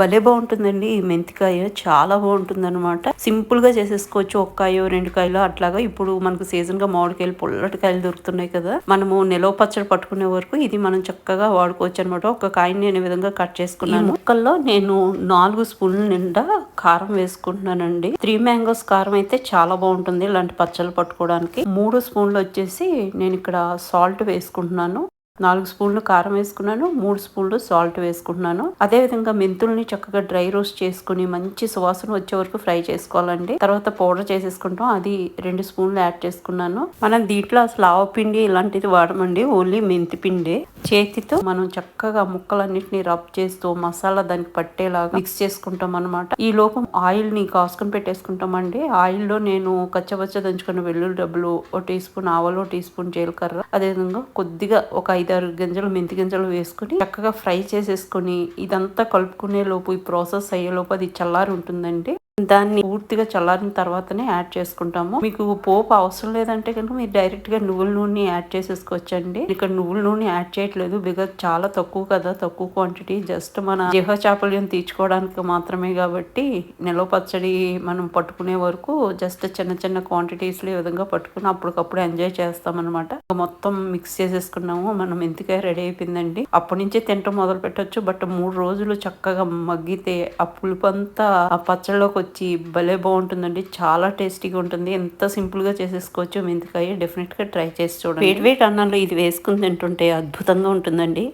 భలే బాగుంటుందండి. ఈ మెంతికాయ చాలా బాగుంటుంది అనమాట సింపుల్గా చేసేసుకోవచ్చు. ఒక్కాయో రెండు కాయలు అట్లాగా. ఇప్పుడు మనకు సీజన్గా మామిడికాయలు పుల్లటికాయలు దొరుకుతున్నాయి కదా. మనము నిలవ పచ్చడి పట్టుకునే వరకు ఇది మనం చక్కగా వాడుకోవచ్చు అనమాట ఒక కాయని నేను విధంగా కట్ చేసుకున్నాను. ముక్కల్లో నేను నాలుగు స్పూన్ల నిండా కారం వేసుకుంటున్నానండి. త్రీ మ్యాంగోస్ కారం అయితే చాలా బాగుంటుంది ఇలాంటి పచ్చళ్ళు పట్టుకోవడానికి. మూడు స్పూన్లు వచ్చేసి నేను ఇక్కడ సాల్ట్ వేసుకుంటున్నాను. నాలుగు స్పూన్లు కారం వేసుకున్నాను మూడు స్పూన్లు సాల్ట్ వేసుకుంటున్నాను. అదే విధంగా మెంతుల్ని చక్కగా డ్రై రోస్ట్ చేసుకుని మంచి సువాసన వచ్చే వరకు ఫ్రై చేసుకోవాలండి. తర్వాత పౌడర్ చేసేసుకుంటాం అది రెండు స్పూన్లు యాడ్ చేసుకున్నాను. మనం దీంట్లో అసలు ఆవ పిండి ఇలాంటిది వాడమండి ఓన్లీ మెంతి పిండి. చేతితో మనం చక్కగా ముక్కలన్నిటిని రబ్ చేస్తూ మసాలా దానికి పట్టేలాగా మిక్స్ చేసుకుంటాం అనమాట ఈ లోపం ఆయిల్ని కాసుకొని పెట్టేసుకుంటామండి. ఆయిల్లో నేను కచ్చబచ్చ దంచుకున్న వెల్లుల్లి డబ్బులు ఒక టీ స్పూన్ ఆవలు టీ స్పూన్ జీలకర్ర. అదేవిధంగా కొద్దిగా ఒక ఐదారు గింజలు మెంతి గింజలు వేసుకుని చక్కగా ఫ్రై చేసేసుకొని ఇదంతా కలుపుకునే లోపు ఈ ప్రాసెస్ అయ్యే లోపు అది చల్లారి ఉంటుందండి దాన్ని పూర్తిగా చల్లారిన తర్వాతనే యాడ్ చేసుకుంటాము. మీకు పోపు అవసరం లేదంటే కనుక మీరు డైరెక్ట్గా నువ్వుల నూనె యాడ్ చేసేసుకోవచ్చండి. ఇక్కడ నువ్వుల నూనె యాడ్ చేయట్లేదు. బికాజ్ చాలా తక్కువ కదా తక్కువ క్వాంటిటీ. జస్ట్ మన జిహ చాపల్యం తీర్చుకోవడానికి మాత్రమే కాబట్టి నిలవ పచ్చడి మనం పట్టుకునే వరకు జస్ట్ చిన్న చిన్న క్వాంటిటీస్లో ఈ విధంగా పట్టుకుని అప్పటికప్పుడు ఎంజాయ్ చేస్తాం అనమాట మొత్తం మిక్స్ చేసేసుకున్నాము. మనం ఎందుకే రెడీ అయిపోయిందండి. అప్పటి నుంచే తింటాం మొదలు పెట్టచ్చు బట్ మూడు రోజులు చక్కగా మగ్గితే ఆ పులుపు అంతా ఆ పచ్చడిలోకి వచ్చి భలే బాగుంటుందండి. చాలా టేస్టీగా ఉంటుంది. ఎంత సింపుల్గా చేసేసుకోవచ్చు మెంతికాయ డెఫినెట్గా ట్రై చేసి చూడండి. వేట్ వేట్ అన్నంలో ఇది వేసుకుని తింటుంటే అద్భుతంగా ఉంటుందండి.